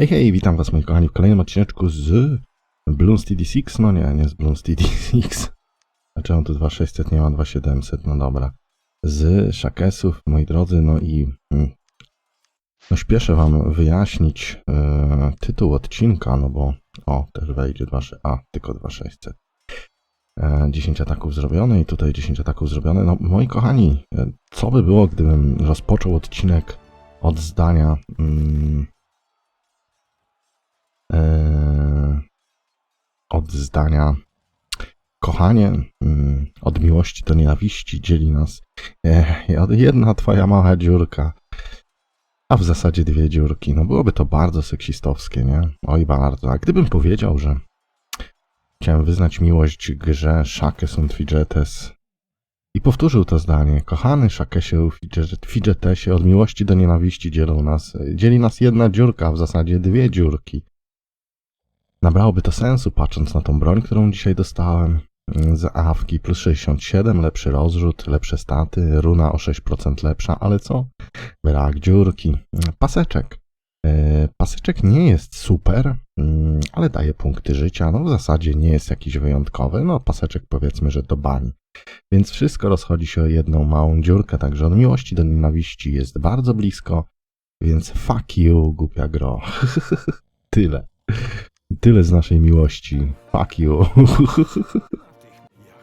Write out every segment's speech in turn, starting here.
Hej, hej, witam was moi kochani w kolejnym odcineczku z Bloons TD6, no nie, nie z Bloons TD6. Dlaczego tu 2600, nie ma 2700, no dobra. Z Shakesów, moi drodzy, no i mm, no śpieszę wam wyjaśnić e, tytuł odcinka, no bo o, też wejdzie 2, a, tylko 2600. E, 10 ataków zrobione i tutaj 10 ataków zrobione. No moi kochani, e, co by było, gdybym rozpoczął odcinek od zdania... Mm, od zdania kochanie mm, od miłości do nienawiści dzieli nas e, jedna twoja mała dziurka, a w zasadzie dwie dziurki. No byłoby to bardzo seksistowskie, nie? Oj bardzo. A gdybym powiedział, że chciałem wyznać miłość grze Shakes und Fidgetes i powtórzył to zdanie. Kochany Shakesie Fidgetesie, od miłości do nienawiści dzielą nas, dzieli nas jedna dziurka, a w zasadzie dwie dziurki. Nabrałoby to sensu, patrząc na tą broń, którą dzisiaj dostałem. Z awki plus 67, lepszy rozrzut, lepsze staty, runa o 6% lepsza, ale co? Brak dziurki. Paseczek. E, Paseczek nie jest super, mm, ale daje punkty życia. No w zasadzie nie jest jakiś wyjątkowy. No paseczek powiedzmy, że do bani. Więc wszystko rozchodzi się o jedną małą dziurkę, także od miłości do nienawiści jest bardzo blisko. Więc fuck you, głupia gro. Tyle. Tyle z naszej miłości. Fuck you.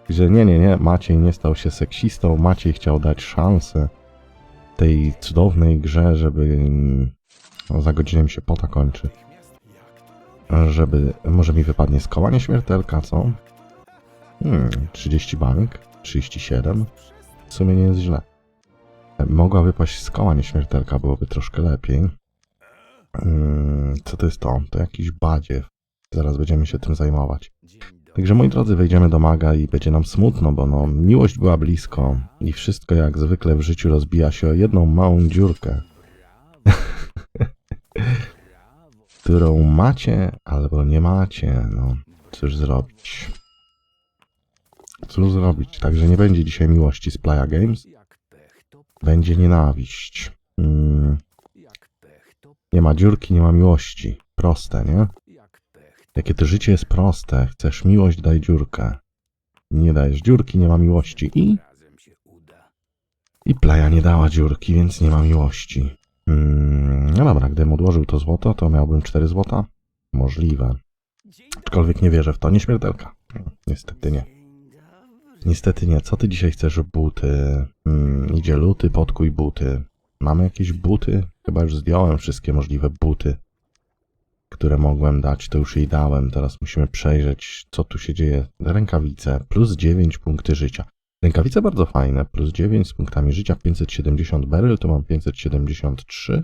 Że nie, nie, nie, Maciej nie stał się seksistą. Maciej chciał dać szansę tej cudownej grze, żeby. mm, No, za godzinę mi się pota kończy. Żeby. Może mi wypadnie z koła nieśmiertelka, co? Hmm, 30 banek, 37. W sumie nie jest źle. Mogła wypaść z koła nieśmiertelka, byłoby troszkę lepiej. Mm, Co to jest to? To jakiś badziew. Zaraz będziemy się tym zajmować. Także moi drodzy, wejdziemy do maga i będzie nam smutno, bo no, miłość była blisko i wszystko jak zwykle w życiu rozbija się o jedną małą dziurkę, którą macie albo nie macie. No, cóż zrobić? Cóż zrobić? Także nie będzie dzisiaj miłości z Playa Games, będzie nienawiść. Mm, nie ma dziurki, nie ma miłości. Proste, nie? Jakie to życie jest proste. Chcesz miłość, daj dziurkę. Nie dajesz dziurki, nie ma miłości. I? I playa nie dała dziurki, więc nie ma miłości. Mm, no dobra, gdybym odłożył to złoto, to miałbym 4 złota? Możliwe. Aczkolwiek nie wierzę w to. Nieśmiertelka. Niestety nie. Niestety nie. Co ty dzisiaj chcesz? Buty. Mm, idzie luty, podkuj buty. Mamy jakieś buty? Chyba już zdjąłem wszystkie możliwe buty które mogłem dać, to już jej dałem. Teraz musimy przejrzeć, co tu się dzieje. Rękawice, plus 9 punkty życia. Rękawice bardzo fajne, plus 9 z punktami życia, 570 beryl, to mam 573.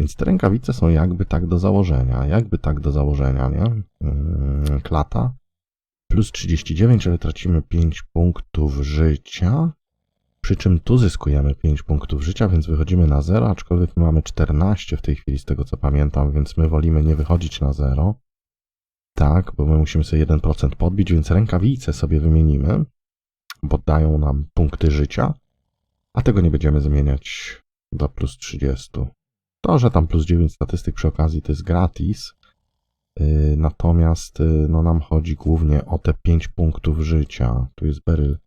Więc te rękawice są jakby tak do założenia, jakby tak do założenia, nie? Yy, klata. Plus 39, ale tracimy 5 punktów życia. Przy czym tu zyskujemy 5 punktów życia, więc wychodzimy na 0, aczkolwiek my mamy 14 w tej chwili, z tego co pamiętam, więc my wolimy nie wychodzić na 0. Tak, bo my musimy sobie 1% podbić, więc rękawice sobie wymienimy, bo dają nam punkty życia, a tego nie będziemy zmieniać do plus 30. To, że tam plus 9 statystyk przy okazji to jest gratis, yy, natomiast yy, no, nam chodzi głównie o te 5 punktów życia. Tu jest beryl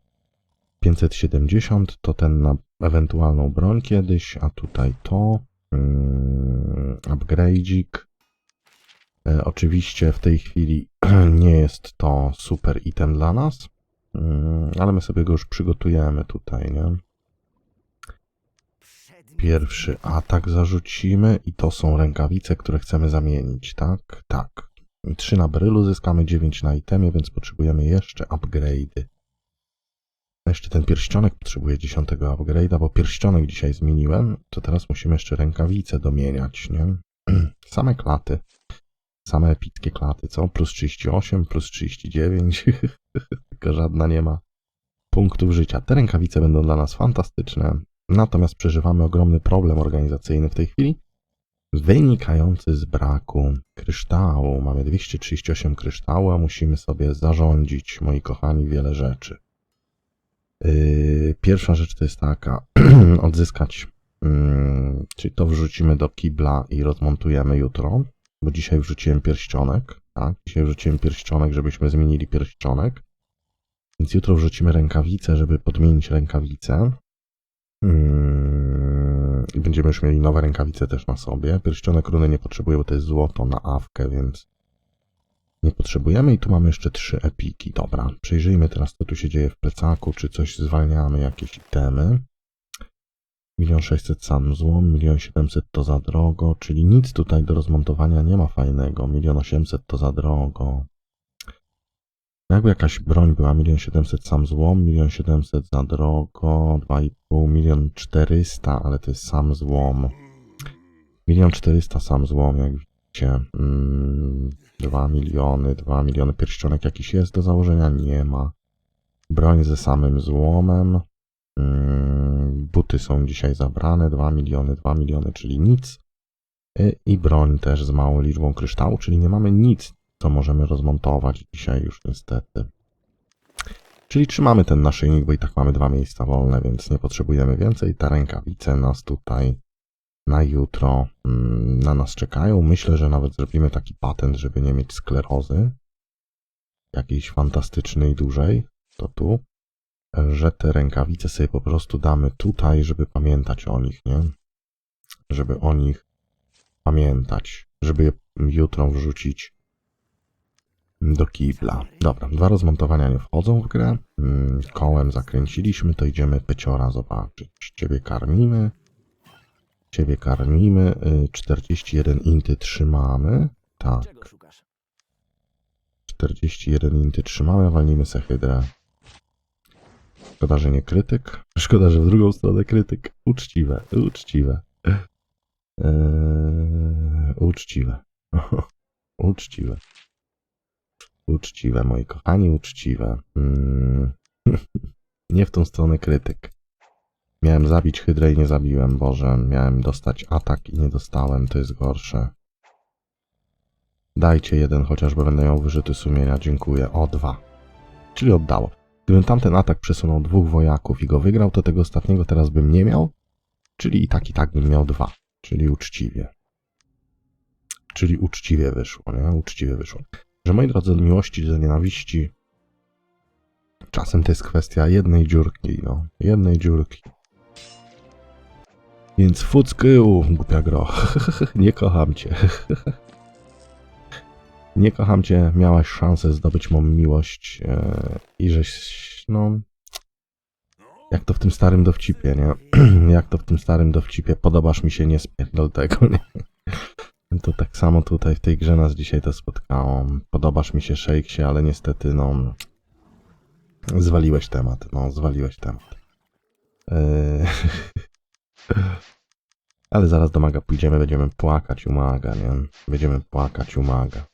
570 to ten na ewentualną broń kiedyś, a tutaj to. Yy, upgrade'ik. E, oczywiście w tej chwili nie jest to super item dla nas, yy, ale my sobie go już przygotujemy tutaj, nie? Pierwszy atak zarzucimy i to są rękawice, które chcemy zamienić, tak? Tak. 3 na brylu zyskamy 9 na itemie, więc potrzebujemy jeszcze upgrade'y. Jeszcze ten pierścionek potrzebuje 10 upgrade'a, bo pierścionek dzisiaj zmieniłem, to teraz musimy jeszcze rękawice domieniać, nie? Same klaty. Same epickie klaty, co? Plus 38, plus 39, tylko żadna nie ma punktów życia. Te rękawice będą dla nas fantastyczne, natomiast przeżywamy ogromny problem organizacyjny w tej chwili, wynikający z braku kryształu. Mamy 238 kryształu, a musimy sobie zarządzić, moi kochani, wiele rzeczy. Yy, Pierwsza rzecz to jest taka, odzyskać, yy, czyli to wrzucimy do kibla i rozmontujemy jutro. bo dzisiaj wrzuciłem pierścionek, tak? Dzisiaj wrzuciłem pierścionek, żebyśmy zmienili pierścionek. Więc jutro wrzucimy rękawice, żeby podmienić rękawice. Mm, I będziemy już mieli nowe rękawice też na sobie. Pierścionek runy nie potrzebuję, bo to jest złoto na awkę, więc nie potrzebujemy. I tu mamy jeszcze trzy epiki. Dobra, przejrzyjmy teraz, co tu się dzieje w plecaku, czy coś zwalniamy, jakieś itemy. Milion sześćset sam złom, milion siedemset to za drogo, czyli nic tutaj do rozmontowania nie ma fajnego. Milion osiemset to za drogo. Jakby jakaś broń była, milion siedemset sam złom, milion siedemset za drogo, dwa i pół, milion czterysta, ale to jest sam złom. Milion czterysta sam złom, jak widzicie. Mm, dwa miliony, dwa miliony pierścionek jakiś jest do założenia? Nie ma. Broń ze samym złomem. Mm, buty są dzisiaj zabrane, 2 miliony, 2 miliony, czyli nic. Y, I broń też z małą liczbą kryształu, czyli nie mamy nic, co możemy rozmontować dzisiaj już niestety. Czyli trzymamy ten naszyjnik, bo i tak mamy dwa miejsca wolne, więc nie potrzebujemy więcej. Te rękawice nas tutaj na jutro mm, na nas czekają. Myślę, że nawet zrobimy taki patent, żeby nie mieć sklerozy. Jakiejś fantastycznej, dużej. To tu że te rękawice sobie po prostu damy tutaj, żeby pamiętać o nich, nie? Żeby o nich pamiętać, żeby je jutro wrzucić do kibla. Dobra, dwa rozmontowania nie wchodzą w grę. Mm, Kołem zakręciliśmy, to idziemy peciora zobaczyć. Ciebie karmimy. Ciebie karmimy. y, 41 inty trzymamy. Tak, Czego szukasz? 41 inty trzymamy, walnijmy se hydrę. Szkoda, że nie krytyk. Szkoda, że w drugą stronę krytyk. Uczciwe, uczciwe. Eee, uczciwe. uczciwe. Uczciwe, moi kochani, uczciwe. Mm. nie w tą stronę krytyk. Miałem zabić hydrę i nie zabiłem, Boże. Miałem dostać atak i nie dostałem, to jest gorsze. Dajcie jeden chociaż, bo będę miał wyrzuty sumienia, dziękuję. O, dwa. Czyli oddało. Gdybym tamten atak przesunął dwóch wojaków i go wygrał, to tego ostatniego teraz bym nie miał. Czyli i tak, i tak bym miał dwa. Czyli uczciwie. Czyli uczciwie wyszło, nie? Uczciwie wyszło. Że moi drodzy, od miłości do nienawiści czasem to jest kwestia jednej dziurki, no. Jednej dziurki. Więc fuckył, głupia gro. nie kocham cię. Nie kocham cię, miałaś szansę zdobyć mą miłość e, i żeś, no... Jak to w tym starym dowcipie, nie? jak to w tym starym dowcipie, podobasz mi się, nie spierdol tego, nie? To tak samo tutaj w tej grze nas dzisiaj to spotkało. Podobasz mi się, Shakesie, ale niestety, no... Zwaliłeś temat, no, zwaliłeś temat. E, ale zaraz do Maga pójdziemy, będziemy płakać u Maga, nie? Będziemy płakać u Maga.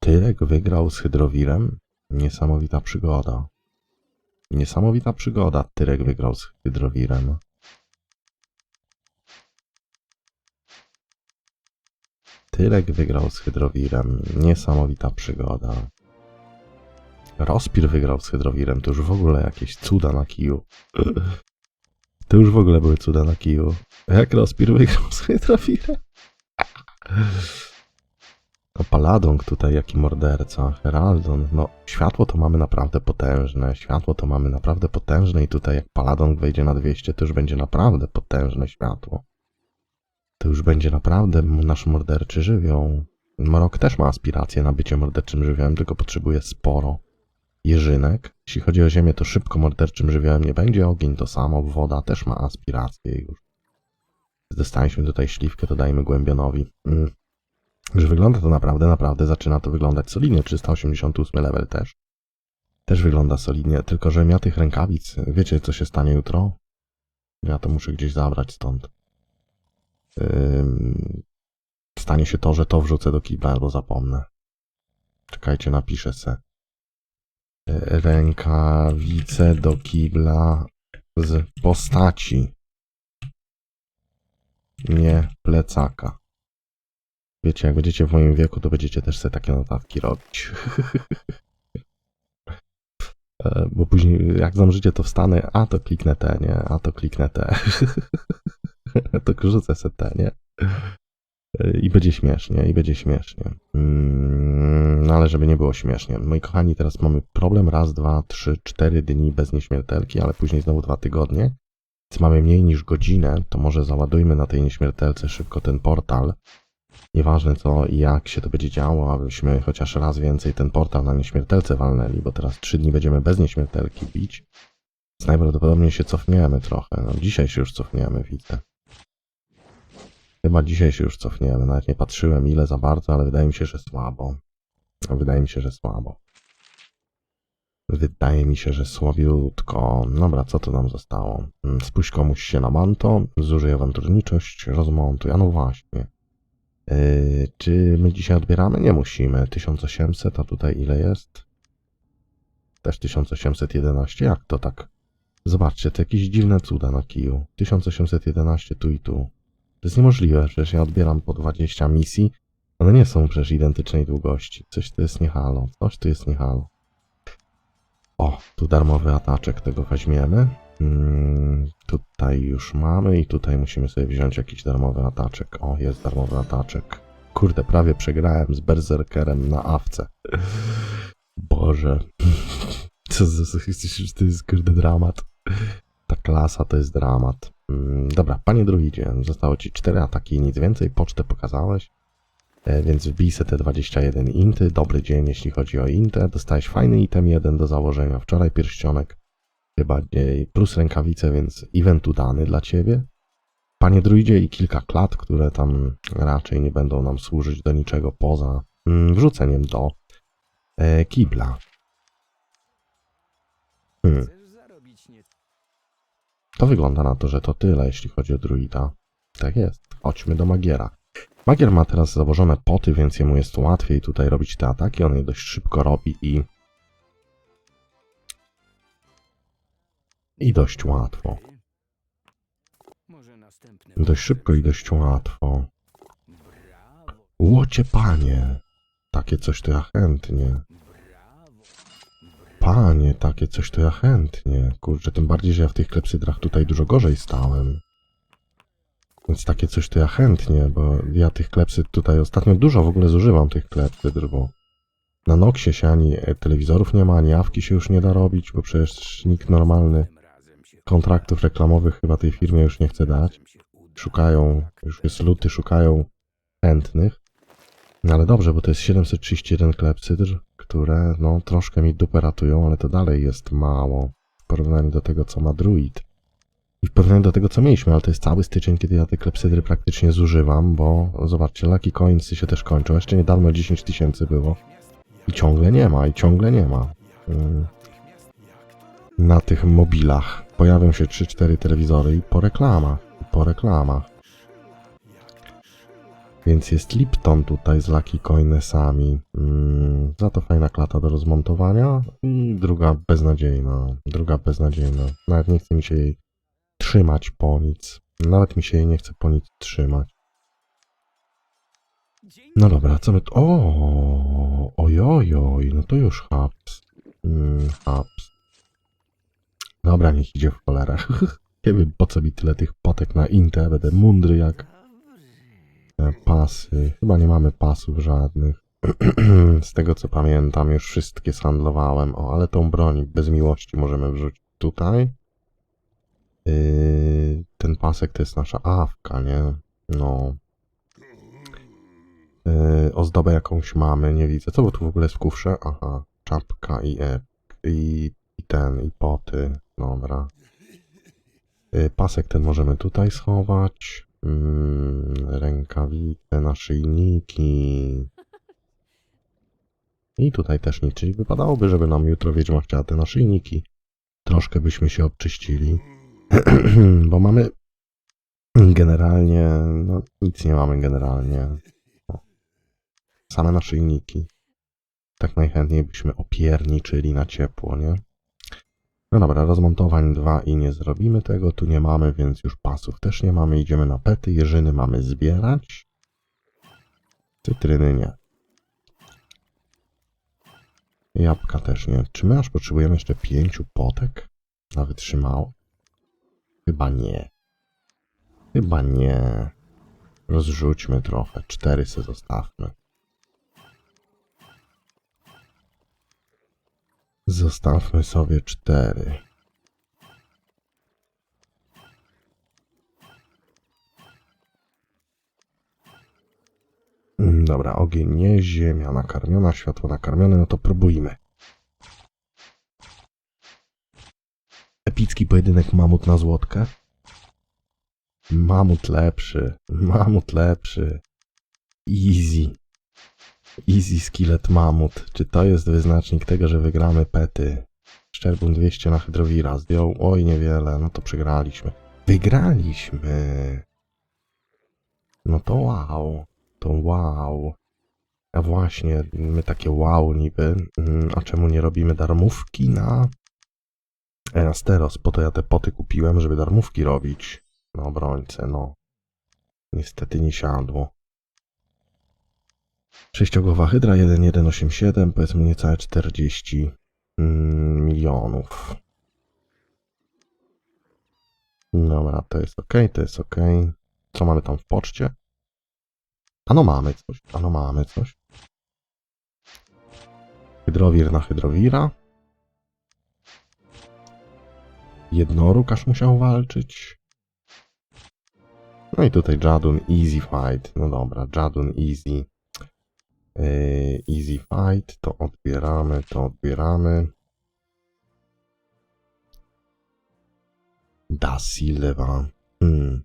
Tyrek wygrał z Hydrowirem. Niesamowita przygoda. Niesamowita przygoda. Tyrek wygrał z Hydrowirem. Tyrek wygrał z Hydrowirem. Niesamowita przygoda. Rospir wygrał z Hydrowirem. To już w ogóle jakieś cuda na kiju. To już w ogóle były cuda na kiju. Jak Rospir wygrał z Hydrowirem? No Paladong tutaj, jaki morderca, Heraldon, no światło to mamy naprawdę potężne, światło to mamy naprawdę potężne i tutaj jak Paladong wejdzie na 200, to już będzie naprawdę potężne światło. To już będzie naprawdę nasz morderczy żywioł. Morok też ma aspiracje na bycie morderczym żywiołem, tylko potrzebuje sporo jeżynek. Jeśli chodzi o ziemię, to szybko morderczym żywiołem nie będzie, ogień to samo, woda też ma aspiracje już. Dostaliśmy tutaj śliwkę, to dajmy głębionowi. Mm. Że wygląda to naprawdę, naprawdę zaczyna to wyglądać solidnie. 388 level też. Też wygląda solidnie, tylko że ja tych rękawic, wiecie co się stanie jutro? Ja to muszę gdzieś zabrać stąd. Stanie się to, że to wrzucę do kibla albo zapomnę. Czekajcie, napiszę se. Rękawice do kibla z postaci. Nie plecaka. Wiecie, jak będziecie w moim wieku, to będziecie też sobie takie notatki robić. E, Bo później, jak zamrzycie, to wstanę, a to kliknę te, nie, a to kliknę te. to rzucę se te, nie? I będzie śmiesznie, i będzie śmiesznie. Mm, No ale żeby nie było śmiesznie. Moi kochani, teraz mamy problem. Raz, dwa, trzy, cztery dni bez nieśmiertelki, ale później znowu dwa tygodnie. Więc mamy mniej niż godzinę, to może załadujmy na tej nieśmiertelce szybko ten portal. Nieważne co i jak się to będzie działo, abyśmy chociaż raz więcej ten portal na nieśmiertelce walnęli, bo teraz trzy dni będziemy bez nieśmiertelki bić. Więc najprawdopodobniej się cofniemy trochę. No dzisiaj się już cofniemy, widzę. Chyba dzisiaj się już cofniemy. Nawet nie patrzyłem ile za bardzo, ale wydaje mi się, że słabo. Wydaje mi się, że słabo. Wydaje mi się, że słabiutko. Dobra, co tu nam zostało? Mm, Spójrz komuś się na manto, zużyj awanturniczość, rozmontuj. A no właśnie. Yy, czy my dzisiaj odbieramy? Nie musimy. 1800, a tutaj ile jest? Też 1811. Jak to tak? Zobaczcie, to jakieś dziwne cuda na kiju. 1811 tu i tu. To jest niemożliwe, przecież ja odbieram po 20 misji. One nie są przecież identycznej długości. Coś tu jest nie halo. Coś tu jest nie halo. O, tu darmowy ataczek, tego weźmiemy. Mm, tutaj już mamy i tutaj musimy sobie wziąć jakiś darmowy ataczek. O, jest darmowy ataczek. Kurde, prawie przegrałem z Berserkerem na awce. Boże. Co za... To jest kurde dramat. Ta klasa to jest dramat. Mm, Dobra, panie druidzie, zostało ci 4 ataki nic więcej, pocztę pokazałeś, e, więc wbij te 21 inty, dobry dzień jeśli chodzi o intę, dostałeś fajny item jeden do założenia, wczoraj pierścionek, chyba plus rękawice, więc event udany dla ciebie. Panie druidzie i kilka klat, które tam raczej nie będą nam służyć do niczego poza mm, wrzuceniem do e, kibla. Hmm. To wygląda na to, że to tyle, jeśli chodzi o druida. Tak jest. Chodźmy do Magiera. Magier ma teraz założone poty, więc jemu jest łatwiej tutaj robić te ataki. On je dość szybko robi i... I dość łatwo. Dość szybko i dość łatwo. Łocie panie! Takie coś to ja chętnie. Panie, takie coś to ja chętnie. Kurczę, tym bardziej, że ja w tych klepsydrach tutaj dużo gorzej stałem. Więc takie coś to ja chętnie, bo ja tych klepsyd tutaj ostatnio dużo w ogóle zużywam tych klepsydr, bo na Noxie się ani e, telewizorów nie ma, ani awki się już nie da robić, bo przecież nikt normalny kontraktów reklamowych chyba tej firmie już nie chce dać. Szukają, już jest luty, szukają chętnych. No ale dobrze, bo to jest 731 klepsydr, które no troszkę mi dupę ratują, ale to dalej jest mało w porównaniu do tego, co ma druid. I w porównaniu do tego, co mieliśmy, ale to jest cały styczeń, kiedy ja te klepsydry praktycznie zużywam, bo zobaczcie, Lucky Coinsy się też kończą. Jeszcze niedawno 10 tysięcy było. I ciągle nie ma, i ciągle nie ma. Mm. Na tych mobilach pojawią się 3-4 telewizory i po reklamach, i po reklamach. Więc jest Lipton tutaj z Lucky Coinesami. Mm, za to fajna klata do rozmontowania. I druga beznadziejna. Druga beznadziejna. Nawet nie chce mi się jej trzymać po nic. Nawet mi się jej nie chce po nic trzymać. No dobra, co my tu... O, ojojoj, no to już haps. Mm, haps. Dobra, niech idzie w cholerę. Nie wiem, po co mi tyle tych potek na Intę, będę mądry jak pasy. Chyba nie mamy pasów żadnych. Z tego co pamiętam, już wszystkie shandlowałem. O, ale tą broń bez miłości możemy wrzucić tutaj. Yy, ten pasek to jest nasza awka, nie? No. Yy, ozdobę jakąś mamy, nie widzę. Co bo tu w ogóle jest w kufrze? Aha, czapka i, e, i, i ten, i poty. Dobra. Pasek ten możemy tutaj schować. Mm, rękawice, naszyjniki. I tutaj też nic, czyli wypadałoby, żeby nam jutro wiedźma chciała te naszyjniki. Troszkę byśmy się obczyścili. Bo mamy generalnie, no nic nie mamy generalnie. Same naszyjniki. Tak najchętniej byśmy opierniczyli na ciepło, nie? No dobra, rozmontowań dwa i nie zrobimy tego. Tu nie mamy, więc już pasów też nie mamy. Idziemy na pety. Jeżyny mamy zbierać. Cytryny nie. Jabłka też nie. Czy my aż potrzebujemy jeszcze pięciu potek? Na wytrzymało? Chyba nie. Chyba nie. Rozrzućmy trochę. Cztery se zostawmy. Zostawmy sobie cztery. Mm, Dobra, ogień nie, ziemia nakarmiona, światło nakarmione, no to próbujmy. Epicki pojedynek mamut na złotkę. Mamut lepszy, mamut lepszy. Easy. Easy skillet mamut. Czy to jest wyznacznik tego, że wygramy pety? Szczerbun 200 na Hydrowira zdjął. Oj, niewiele, no to przegraliśmy. Wygraliśmy! No to wow. To wow. A właśnie, my takie wow niby. Mm, A czemu nie robimy darmówki na... E, na Steros? Po to ja te poty kupiłem, żeby darmówki robić. Na obrońcę, no. Niestety nie siadło. Sześciogłowa hydra 1187, powiedzmy niecałe 40 mm, milionów. Dobra, to jest ok, to jest ok. Co mamy tam w poczcie? Ano mamy coś, ano mamy coś. Hydrowir na hydrowira. Jednoróg aż musiał walczyć. No i tutaj Jadun Easy Fight. No dobra, Jadun Easy. Yy, easy Fight. To odbieramy, to odbieramy. Da Silva. Hmm.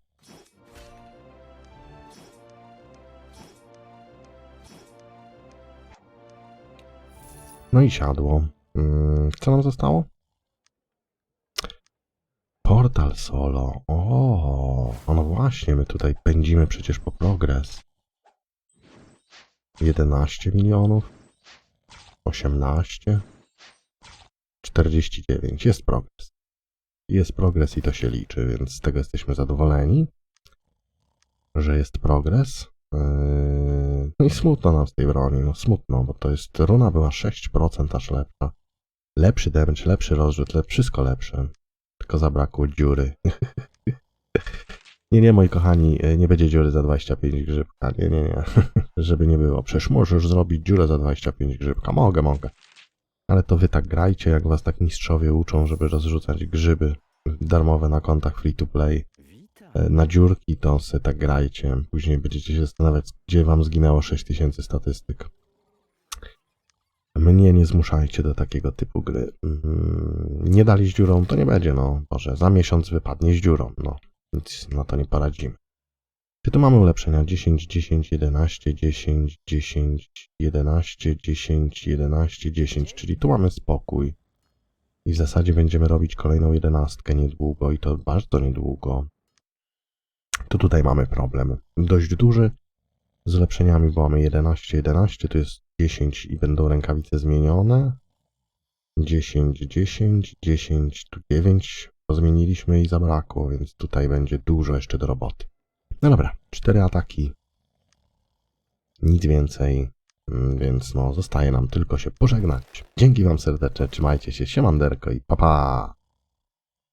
No i siadło. Mm, co nam zostało? Portal solo. O, no właśnie, my tutaj pędzimy przecież po progres. 11 milionów. 18. 49. Jest progres. Jest progres i to się liczy, więc z tego jesteśmy zadowoleni, że jest progres. Yy, No i smutno nam z tej broni, no smutno, bo to jest, runa była 6% aż lepsza. Lepszy damage, lepszy rozrzut, lep, wszystko lepsze. Tylko zabrakło dziury. nie, nie, moi kochani, yy, nie będzie dziury za 25 grzybka, nie, nie, nie. Żeby nie było. Przecież możesz zrobić dziurę za 25 grzybka. Mogę, mogę. Ale to wy tak grajcie, jak was tak mistrzowie uczą, żeby rozrzucać grzyby darmowe na kontach free to play e, na dziurki, to se tak grajcie. Później będziecie się zastanawiać, gdzie wam zginęło 6000 statystyk. Mnie nie zmuszajcie do takiego typu gry. Mm, Nie dali z dziurą, to nie będzie, no. Boże, za miesiąc wypadnie z dziurą, no. Nic na to nie poradzimy. Czy tu mamy ulepszenia? 10, 10, 11, 10, 10, 11, 10, 11, 10, czyli tu mamy spokój. I w zasadzie będziemy robić kolejną jedenastkę niedługo i to bardzo niedługo. To tutaj mamy problem. Dość duży. Z ulepszeniami, bo mamy 11, 11, to jest 10 i będą rękawice zmienione. 10, 10, 10, tu 9 bo zmieniliśmy i zabrakło, więc tutaj będzie dużo jeszcze do roboty. No dobra, cztery ataki. Nic więcej, Mm, więc no zostaje nam tylko się pożegnać. Dzięki wam serdecznie, trzymajcie się, siemanderko i pa pa!